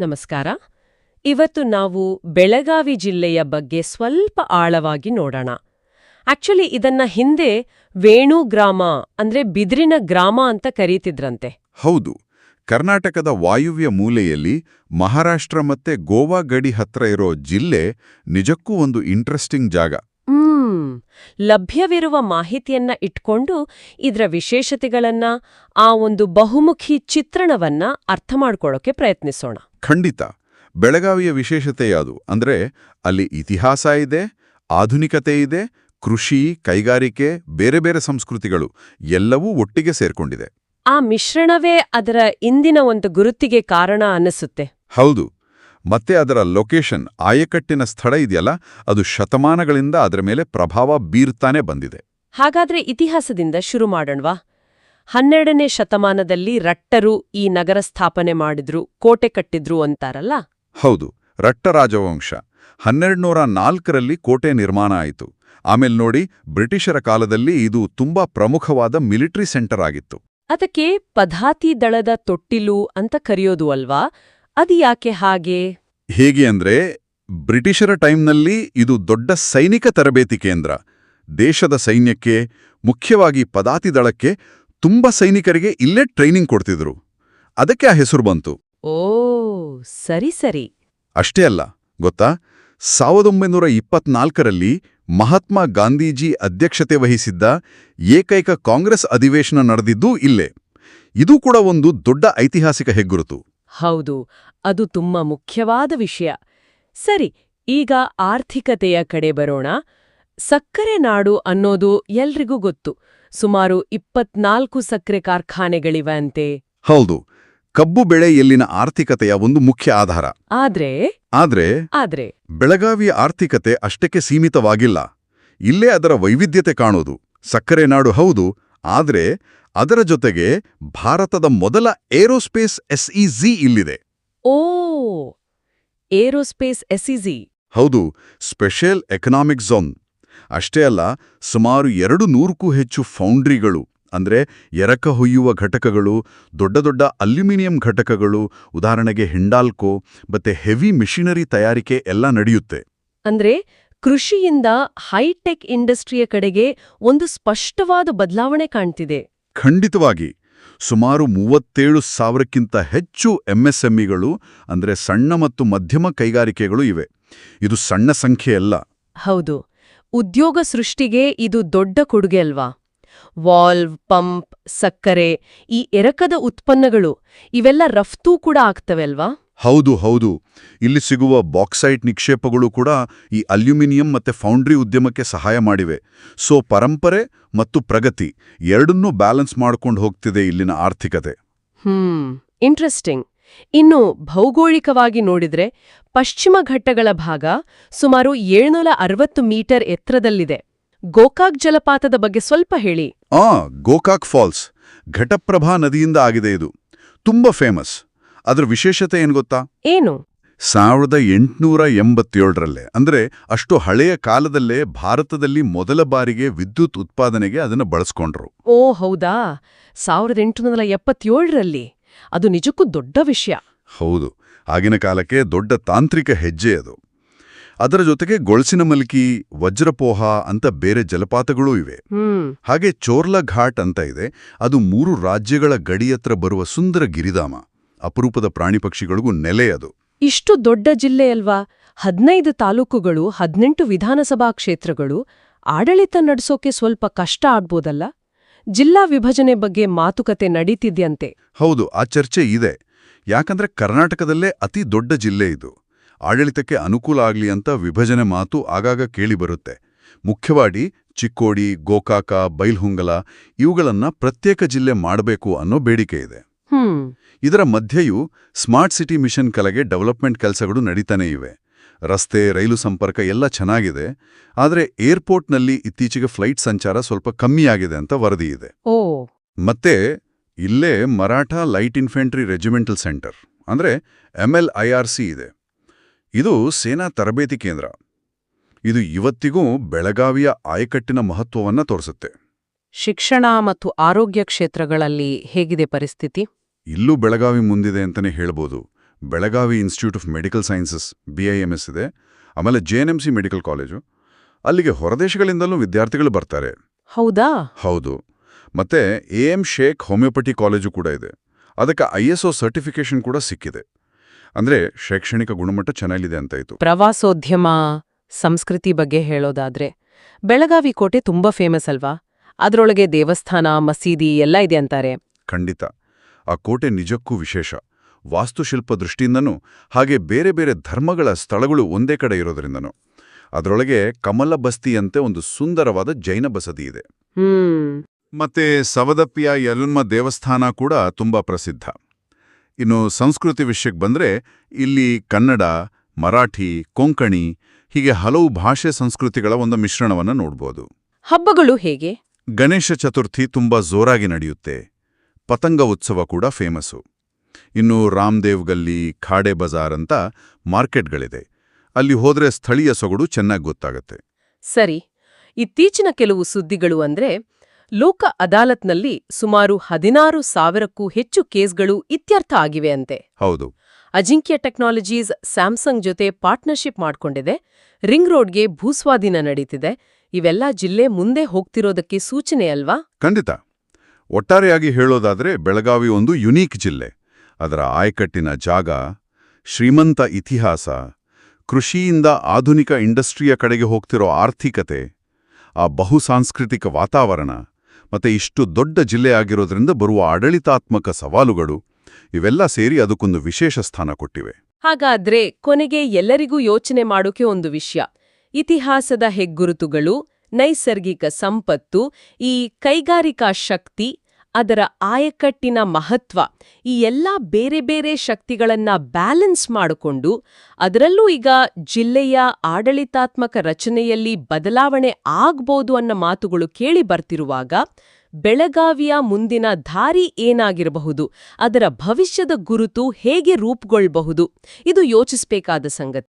ನಮಸ್ಕಾರ. ಇವತ್ತು ನಾವು ಬೆಳಗಾವಿ ಜಿಲ್ಲೆಯ ಬಗ್ಗೆ ಸ್ವಲ್ಪ ಆಳವಾಗಿ ನೋಡೋಣ. ಆಕ್ಚುಲಿ ಇದನ್ನ ಹಿಂದೆ ವೇಣು ಗ್ರಾಮ ಅಂದ್ರೆ ಬಿದಿರಿನ ಗ್ರಾಮ ಅಂತ ಕರೀತಿದ್ರಂತೆ. ಹೌದು. ಕರ್ನಾಟಕದ ವಾಯುವ್ಯ ಮೂಲೆಯಲ್ಲಿ ಮಹಾರಾಷ್ಟ್ರ ಮತ್ತೆ ಗೋವಾ ಗಡಿ ಹತ್ರ ಇರೋ ಜಿಲ್ಲೆ ನಿಜಕ್ಕೂ ಒಂದು ಇಂಟ್ರೆಸ್ಟಿಂಗ್ ಜಾಗ. ಹ್ಮ್. ಲಭ್ಯವಿರುವ ಮಾಹಿತಿಯನ್ನ ಇಟ್ಕೊಂಡು ಇದರ ವಿಶೇಷತೆಗಳನ್ನ ಆ ಒಂದು ಬಹುಮುಖಿ ಚಿತ್ರಣವನ್ನ ಅರ್ಥ ಮಾಡ್ಕೊಳ್ಳೋಕೆ ಪ್ರಯತ್ನಿಸೋಣ. ಖಂಡಿತ. ಬೆಳಗಾವಿಯ ವಿಶೇಷತೆ ಯಾವುದು? ಅಂದ್ರೆ ಅಲ್ಲಿ ಇತಿಹಾಸ ಇದೆ ಆಧುನಿಕತೆ ಇದೆ ಕೃಷಿ ಕೈಗಾರಿಕೆ ಬೇರೆ ಬೇರೆ ಸಂಸ್ಕೃತಿಗಳು ಎಲ್ಲವೂ ಒಟ್ಟಿಗೆ ಸೇರ್ಕೊಂಡಿದೆ. ಆ ಮಿಶ್ರಣವೇ ಅದರ ಇಂದಿನ ಒಂದು ಗುರುತಿಗೆ ಕಾರಣ ಅನ್ನಿಸುತ್ತೆ. ಹೌದು. ಮತ್ತೆ ಅದರ ಲೊಕೇಶನ್ ಆಯಕಟ್ಟಿನ ಸ್ಥಳ ಇದೆಯಲ್ಲ ಅದು ಶತಮಾನಗಳಿಂದ ಅದರ ಮೇಲೆ ಪ್ರಭಾವ ಬೀರ್ತಾನೆ ಬಂದಿದೆ. ಹಾಗಾದ್ರೆ ಇತಿಹಾಸದಿಂದ ಶುರು ಮಾಡೋಣವಾ? ಹನ್ನೆರಡನೇ ಶತಮಾನದಲ್ಲಿ ರಟ್ಟರು ಈ ನಗರ ಸ್ಥಾಪನೆ ಮಾಡಿದ್ರು ಕೋಟೆ ಕಟ್ಟಿದ್ರು ಅಂತಾರಲ್ಲ? ಹೌದು ರಟ್ಟ ರಾಜವಂಶ. ಹನ್ನೆರಡ್ನೂರ ನಾಲ್ಕರಲ್ಲಿ ಕೋಟೆ ನಿರ್ಮಾಣ ಆಯಿತು. ಆಮೇಲೆ ನೋಡಿ ಬ್ರಿಟಿಷರ ಕಾಲದಲ್ಲಿ ಇದು ತುಂಬಾ ಪ್ರಮುಖವಾದ ಮಿಲಿಟರಿ ಸೆಂಟರ್ ಆಗಿತ್ತು. ಅದಕ್ಕೆ ಪಧಾತಿ ದಳದ ತೊಟ್ಟಿಲು ಅಂತ ಕರೆಯೋದು ಅಲ್ವಾ? ಅದು ಯಾಕೆ ಹಾಗೆ? ಹೇಗೆ ಅಂದ್ರೆ ಬ್ರಿಟಿಷರ ಟೈಮ್ನಲ್ಲಿ ಇದು ದೊಡ್ಡ ಸೈನಿಕ ತರಬೇತಿ ಕೇಂದ್ರ. ದೇಶದ ಸೈನ್ಯಕ್ಕೆ ಮುಖ್ಯವಾಗಿ ಪದಾತಿ ದಳಕ್ಕೆ ತುಂಬ ಸೈನಿಕರಿಗೆ ಇಲ್ಲೇ ಟ್ರೈನಿಂಗ್ ಕೊಡ್ತಿದ್ರು. ಅದಕ್ಕೆ ಆ ಹೆಸರು ಬಂತು. ಓ ಸರಿ ಸರಿ. ಅಷ್ಟೇ ಅಲ್ಲ ಗೊತ್ತಾ? ಸಾವಿರದ ಒಂಬೈನೂರ ಇಪ್ಪತ್ನಾಲ್ಕರಲ್ಲಿ ಮಹಾತ್ಮ ಗಾಂಧೀಜಿ ಅಧ್ಯಕ್ಷತೆ ವಹಿಸಿದ್ದ ಏಕೈಕ ಕಾಂಗ್ರೆಸ್ ಅಧಿವೇಶನ ನಡೆದಿದ್ದೂ ಇಲ್ಲೇ. ಇದು ಕೂಡ ಒಂದು ದೊಡ್ಡ ಐತಿಹಾಸಿಕ ಹೆಗ್ಗುರುತು. ಹೌದು ಅದು ತುಂಬಾ ಮುಖ್ಯವಾದ ವಿಷಯ. ಸರಿ ಈಗ ಆರ್ಥಿಕತೆಯ ಕಡೆ ಬರೋಣ. ಸಕ್ಕರೆ ನಾಡು ಅನ್ನೋದು ಎಲ್ರಿಗೂ ಗೊತ್ತು. ಸುಮಾರು ಇಪ್ಪತ್ನಾಲ್ಕು ಸಕ್ಕರೆ ಕಾರ್ಖಾನೆಗಳಿವೆ ಅಂತೆ ಹೌದು ಕಬ್ಬು ಬೆಳೆ ಎಲ್ಲಿನ ಆರ್ಥಿಕತೆಯ ಒಂದು ಮುಖ್ಯ ಆಧಾರ. ಆದ್ರೆ? ಆದ್ರೆ? ಆದ್ರೆ? ಬೆಳಗಾವಿಯ ಆರ್ಥಿಕತೆ ಅಷ್ಟಕ್ಕೆ ಸೀಮಿತವಾಗಿಲ್ಲ. ಇಲ್ಲೇ ಅದರ ವೈವಿಧ್ಯತೆ ಕಾಣೋದು. ಸಕ್ಕರೆ ನಾಡು ಹೌದು ಆದ್ರೆ ಅದರ ಜೊತೆಗೆ ಭಾರತದ ಮೊದಲ ಏರೋಸ್ಪೇಸ್ ಎಸ್ಇಜಿ ಇಲ್ಲಿದೆ. ಓ ಏರೋಸ್ಪೇಸ್ ಎಸ್ಇಜಿ. ಹೌದು ಸ್ಪೆಷಲ್ ಎಕನಾಮಿಕ್ ಝೋನ್. ಅಷ್ಟೇ ಅಲ್ಲ ಸುಮಾರು ಎರಡು ನೂರಕ್ಕೂ ಹೆಚ್ಚು ಫೌಂಡ್ರಿಗಳು ಅಂದ್ರೆ ಎರಕ ಹೊಯ್ಯುವ ಘಟಕಗಳು ದೊಡ್ಡ ದೊಡ್ಡ ಅಲ್ಯೂಮಿನಿಯಂ ಘಟಕಗಳು ಉದಾಹರಣೆಗೆ ಹಿಂಡಾಲ್ಕೋ ಮತ್ತೆ ಹೆವಿ ಮಿಷಿನರಿ ತಯಾರಿಕೆ ಎಲ್ಲ ನಡೆಯುತ್ತೆ. ಅಂದ್ರೆ ಕೃಷಿಯಿಂದ ಹೈಟೆಕ್ ಇಂಡಸ್ಟ್ರಿಯ ಕಡೆಗೆ ಒಂದು ಸ್ಪಷ್ಟವಾದ ಬದಲಾವಣೆ ಕಾಣ್ತಿದೆ. ಖಂಡಿತವಾಗಿ. ಸುಮಾರು ಮೂವತ್ತೇಳು ಸಾವಿರಕ್ಕಿಂತ ಹೆಚ್ಚು ಎಂಎಸ್ಎಂಇಗಳು ಅಂದ್ರೆ ಸಣ್ಣ ಮತ್ತು ಮಧ್ಯಮ ಕೈಗಾರಿಕೆಗಳು ಇವೆ. ಇದು ಸಣ್ಣ ಸಂಖ್ಯೆಯಲ್ಲ ಹೌದು. ಉದ್ಯೋಗ ಸೃಷ್ಟಿಗೆ ಇದು ದೊಡ್ಡ ಕೊಡುಗೆ ಅಲ್ವಾ? ವಾಲ್ವ್ ಪಂಪ್ ಸಕ್ಕರೆ ಈ ಎರಕದ ಉತ್ಪನ್ನಗಳು ಇವೆಲ್ಲ ರಫ್ತು ಕೂಡ ಆಗ್ತವೆ ಅಲ್ವಾ? ಹೌದು ಹೌದು. ಇಲ್ಲಿ ಸಿಗುವ ಬಾಕ್ಸೈಟ್ ನಿಕ್ಷೇಪಗಳು ಕೂಡ ಈ ಅಲ್ಯೂಮಿನಿಯಂ ಮತ್ತೆ ಫೌಂಡ್ರಿ ಉದ್ಯಮಕ್ಕೆ ಸಹಾಯ ಮಾಡಿವೆ. ಸೊ ಪರಂಪರೆ ಮತ್ತು ಪ್ರಗತಿ ಎರಡನ್ನೂ ಬ್ಯಾಲೆನ್ಸ್ ಮಾಡ್ಕೊಂಡು ಹೋಗ್ತಿದೆ ಇಲ್ಲಿನ ಆರ್ಥಿಕತೆ. ಹ್ಮ್ ಇಂಟ್ರೆಸ್ಟಿಂಗ್ ಇನ್ನು ಭೌಗೋಳಿಕವಾಗಿ ನೋಡಿದ್ರೆ ಪಶ್ಚಿಮ ಘಟ್ಟಗಳ ಭಾಗ ಸುಮಾರು ಏಳ್ನೂರ ಅರವತ್ತು ಮೀಟರ್ ಎತ್ತರದಲ್ಲಿದೆ. ಗೋಕಾಕ್ ಜಲಪಾತದ ಬಗ್ಗೆ ಸ್ವಲ್ಪ ಹೇಳಿ. ಆ ಗೋಕಾಕ್ ಫಾಲ್ಸ್ ಘಟಪ್ರಭಾ ನದಿಯಿಂದ ಆಗಿದೆ ಇದು. ತುಂಬಾ ಫೇಮಸ್ ಅದರ ವಿಶೇಷತೆ ಏನ್ ಗೊತ್ತಾ? ಏನು? ಸಾವಿರದ ಎಂಟುನೂರ ಎಂಬತ್ತೇಳರಲ್ಲೇ ಅಂದ್ರೆ ಅಷ್ಟು ಹಳೆಯ ಕಾಲದಲ್ಲೇ ಭಾರತದಲ್ಲಿ ಮೊದಲ ಬಾರಿಗೆ ವಿದ್ಯುತ್ ಉತ್ಪಾದನೆಗೆ ಅದನ್ನು ಬಳಸ್ಕೊಂಡ್ರು. ಓ ಹೌದಾ? ಸಾವಿರದ ಎಂಟುನೂರ ಎಪ್ಪತ್ತೇಳರಲ್ಲಿ. ಅದು ನಿಜಕ್ಕೂ ದೊಡ್ಡ ವಿಷಯ. ಹೌದು. ಆಗಿನ ಕಾಲಕ್ಕೆ ದೊಡ್ಡ ತಾಂತ್ರಿಕ ಹೆಜ್ಜೆ ಅದು. ಅದರ ಜೊತೆಗೆ ಗೊಳಸಿನ ಮಲ್ಕಿ ವಜ್ರಪೋಹ ಅಂತ ಬೇರೆ ಜಲಪಾತಗಳೂ ಇವೆ. ಹಾಗೆ ಚೋರ್ಲಾ ಘಾಟ್ ಅಂತ ಇದೆ. ಅದು ಮೂರು ರಾಜ್ಯಗಳ ಗಡಿಯತ್ರ ಬರುವ ಸುಂದರ ಗಿರಿಧಾಮ. ಅಪರೂಪದ ಪ್ರಾಣಿ ಪಕ್ಷಿಗಳಿಗೂ ನೆಲೆ ಅದು. ಇಷ್ಟು ದೊಡ್ಡ ಜಿಲ್ಲೆಯಲ್ವಾ ಹದ್ನೈದು ತಾಲೂಕುಗಳು, ಹದಿನೆಂಟು ವಿಧಾನಸಭಾ ಕ್ಷೇತ್ರಗಳು, ಆಡಳಿತ ನಡೆಸೋಕೆ ಸ್ವಲ್ಪ ಕಷ್ಟ ಆಗ್ಬೋದಲ್ಲ? ಜಿಲ್ಲಾ ವಿಭಜನೆ ಬಗ್ಗೆ ಮಾತುಕತೆ ನಡೀತಿದ್ಯಂತೆ. ಹೌದು, ಆ ಚರ್ಚೆ ಇದೆ. ಯಾಕಂದ್ರೆ ಕರ್ನಾಟಕದಲ್ಲೇ ಅತಿ ದೊಡ್ಡ ಜಿಲ್ಲೆ ಇದು. ಆಡಳಿತಕ್ಕೆ ಅನುಕೂಲ ಆಗ್ಲಿ ಅಂತ ವಿಭಜನೆ ಮಾತು ಆಗಾಗ ಕೇಳಿಬರುತ್ತೆ ಮುಖ್ಯವಾಗಿ ಚಿಕ್ಕೋಡಿ, ಗೋಕಾಕ, ಬೈಲ್ಹುಂಗಲ ಇವುಗಳನ್ನ ಪ್ರತ್ಯೇಕ ಜಿಲ್ಲೆ ಮಾಡಬೇಕು ಅನ್ನೋ ಬೇಡಿಕೆ ಇದೆ. ಇದರ ಮಧ್ಯೆಯೂ ಸ್ಮಾರ್ಟ್ ಸಿಟಿ ಮಿಷನ್ ಕೆಳಗೆ ಡೆವಲಪ್ಮೆಂಟ್ ಕೆಲಸಗಳು ನಡೀತಾನೇ ಇವೆ. ರಸ್ತೆ ರೈಲು ಸಂಪರ್ಕ ಎಲ್ಲ ಚೆನ್ನಾಗಿದೆ ಆದರೆ ಏರ್ಪೋರ್ಟ್ನಲ್ಲಿ ಇತ್ತೀಚೆಗೆ ಫ್ಲೈಟ್ ಸಂಚಾರ ಸ್ವಲ್ಪ ಕಮ್ಮಿಯಾಗಿದೆ ಅಂತ ವರದಿ ಇದೆ. ಓ. ಮತ್ತೆ ಇಲ್ಲೇ Maratha light infantry regimental centre ಅಂದ್ರೆ ಸಿ ಇದೆ. ಇದು ಸೇನಾ ತರಬೇತಿ ಕೇಂದ್ರ. ಇದು ಇವತ್ತಿಗೂ ಬೆಳಗಾವಿಯ ಆಯಕಟ್ಟಿನ ಮಹತ್ವವನ್ನ ತೋರಿಸುತ್ತೆ. ಶಿಕ್ಷಣ ಮತ್ತು ಆರೋಗ್ಯ ಕ್ಷೇತ್ರಗಳಲ್ಲಿ ಹೇಗಿದೆ ಪರಿಸ್ಥಿತಿ? ಇಲ್ಲೂ ಬೆಳಗಾವಿ ಮುಂದಿದೆ ಅಂತಲೇ ಹೇಳ್ಬೋದು. Belagavi institute of medical sciences B I M S ಇದೆ. ಆಮೇಲೆ J N M C medical college ಅಲ್ಲಿಗೆ ಹೊರದೇಶಗಳಿಂದಲೂ ವಿದ್ಯಾರ್ಥಿಗಳು ಬರ್ತಾರೆ. ಹೌದಾ? ಹೌದು. ಮತ್ತೆ A M Shaikh homeopathy college ಕೂಡ ಇದೆ. ಅದಕ್ಕೆ ಐ ಎಸ್ ಒ ಸರ್ಟಿಫಿಕೇಶನ್ ಕೂಡ ಸಿಕ್ಕಿದೆ. ಅಂದ್ರೆ ಶೈಕ್ಷಣಿಕ ಗುಣಮಟ್ಟ ಚೆನ್ನಾಗಿದೆ ಅಂತಾಯ್ತು ಪ್ರವಾಸೋದ್ಯಮ ಸಂಸ್ಕೃತಿ ಬಗ್ಗೆ ಹೇಳೋದಾದ್ರೆ ಬೆಳಗಾವಿ ಕೋಟೆ ತುಂಬಾ ಫೇಮಸ್ ಅಲ್ವಾ? ಅದರೊಳಗೆ ದೇವಸ್ಥಾನ ಮಸೀದಿ ಎಲ್ಲ ಇದೆ ಅಂತಾರೆ. ಖಂಡಿತ. ಆ ಕೋಟೆ ನಿಜಕ್ಕೂ ವಿಶೇಷ. ವಾಸ್ತುಶಿಲ್ಪ ದೃಷ್ಟಿಯಿಂದನೂ ಹಾಗೆ ಬೇರೆ ಬೇರೆ ಧರ್ಮಗಳ ಸ್ಥಳಗಳು ಒಂದೇ ಕಡೆ ಇರೋದ್ರಿಂದನೂ. ಅದರೊಳಗೆ ಕಮಲ ಬಸ್ತಿಯಂತೆ ಒಂದು ಸುಂದರವಾದ ಜೈನ ಬಸದಿ ಇದೆ. ಮತ್ತೆ ಸವದಪ್ಪಿಯ ಯಲುನ್ಮ ದೇವಸ್ಥಾನ ಕೂಡ ತುಂಬಾ ಪ್ರಸಿದ್ಧ. ಇನ್ನು ಸಂಸ್ಕೃತಿ ವಿಷಯಕ್ಕೆ ಬಂದ್ರೆ ಇಲ್ಲಿ ಕನ್ನಡ ಮರಾಠಿ ಕೊಂಕಣಿ ಹೀಗೆ ಹಲವು ಭಾಷೆ ಸಂಸ್ಕೃತಿಗಳ ಒಂದು ಮಿಶ್ರಣವನ್ನು ನೋಡ್ಬೋದು. ಹಬ್ಬಗಳು ಹೇಗೆ? ಗಣೇಶ ಚತುರ್ಥಿ ತುಂಬಾ ಜೋರಾಗಿ ನಡೆಯುತ್ತೆ. ಪತಂಗ ಉತ್ಸವ ಕೂಡ ಫೇಮಸ್ಸು. ಇನ್ನು ರಾಮದೇವ್ ಗಲ್ಲಿ ಖಾಡೆ ಬಜಾರ್ ಅಂತ ಮಾರ್ಕೆಟ್ಗಳಿದೆ. ಅಲ್ಲಿ ಹೋದ್ರೆ ಸ್ಥಳೀಯ ಸೊಗಡು ಚೆನ್ನಾಗಿ ಗೊತ್ತಾಗತ್ತೆ. ಸರಿ. ಇತ್ತೀಚಿನ ಕೆಲವು ಸುದ್ದಿಗಳು ಅಂದ್ರೆ ಲೋಕ ಅದಾಲತ್ನಲ್ಲಿ ಸುಮಾರು ಹದಿನಾರು ಸಾವಿರಕ್ಕೂ ಹೆಚ್ಚು ಕೇಸ್ಗಳು ಇತ್ಯರ್ಥ ಆಗಿವೆ ಅಂತೆ. ಹೌದು. ಅಜಿಂಕ್ಯ ಟೆಕ್ನಾಲಜೀಸ್ ಸ್ಯಾಮ್ಸಂಗ್ ಜೊತೆ ಪಾರ್ಟ್ನರ್ಶಿಪ್ ಮಾಡ್ಕೊಂಡಿದೆ. ರಿಂಗ್ ರೋಡ್ಗೆ ಭೂಸ್ವಾಧೀನ ನಡೀತಿದೆ. ಇವೆಲ್ಲ ಜಿಲ್ಲೆ ಮುಂದೆ ಹೋಗ್ತಿರೋದಕ್ಕೆ ಸೂಚನೆ ಅಲ್ವಾ? ಖಂಡಿತ. ಒಟ್ಟಾರೆಯಾಗಿ ಹೇಳೋದಾದರೆ ಬೆಳಗಾವಿ ಒಂದು ಯುನೀಕ್ ಜಿಲ್ಲೆ. ಅದರ ಆಯಕಟ್ಟಿನ ಜಾಗ ಶ್ರೀಮಂತ ಇತಿಹಾಸ, ಕೃಷಿಯಿಂದ ಆಧುನಿಕ ಇಂಡಸ್ಟ್ರಿಯ ಕಡೆಗೆ ಹೋಗ್ತಿರೋ ಆರ್ಥಿಕತೆ, ಆ ಬಹುಸಾಂಸ್ಕೃತಿಕ ವಾತಾವರಣ, ಮತ್ತೆ ಇಷ್ಟು ದೊಡ್ಡ ಜಿಲ್ಲೆಯಾಗಿರೋದ್ರಿಂದ ಬರುವ ಆಡಳಿತಾತ್ಮಕ ಸವಾಲುಗಳು, ಇವೆಲ್ಲ ಸೇರಿ ಅದಕ್ಕೊಂದು ವಿಶೇಷ ಸ್ಥಾನ ಕೊಟ್ಟಿವೆ. ಹಾಗಾದ್ರೆ ಕೊನೆಗೆ ಎಲ್ಲರಿಗೂ ಯೋಚನೆ ಮಾಡೋಕೆ ಒಂದು ವಿಷಯ. ಇತಿಹಾಸದ ಹೆಗ್ಗುರುತುಗಳು, ನೈಸರ್ಗಿಕ ಸಂಪತ್ತು, ಈ ಕೈಗಾರಿಕಾ ಶಕ್ತಿ ಅದರ ಆಯಕಟ್ಟಿನ ಮಹತ್ವ ಈ ಎಲ್ಲ ಬೇರೆ ಬೇರೆ ಶಕ್ತಿಗಳನ್ನ ಬ್ಯಾಲೆನ್ಸ್ ಮಾಡಿಕೊಂಡು ಅದರಲ್ಲೂ ಈಗ ಜಿಲ್ಲೆಯ ಆಡಳಿತಾತ್ಮಕ ರಚನೆಯಲ್ಲಿ ಬದಲಾವಣೆ ಆಗ್ಬೋದು ಅನ್ನೋ ಮಾತುಗಳು ಕೇಳಿ ಬರ್ತಿರುವಾಗ ಬೆಳಗಾವಿಯ ಮುಂದಿನ ದಾರಿ ಏನಾಗಿರಬಹುದು, ಅದರ ಭವಿಷ್ಯದ ಗುರುತು ಹೇಗೆ ರೂಪುಗೊಳ್ಳಬಹುದು ಇದು ಯೋಚಿಸಬೇಕಾದ ಸಂಗತಿ.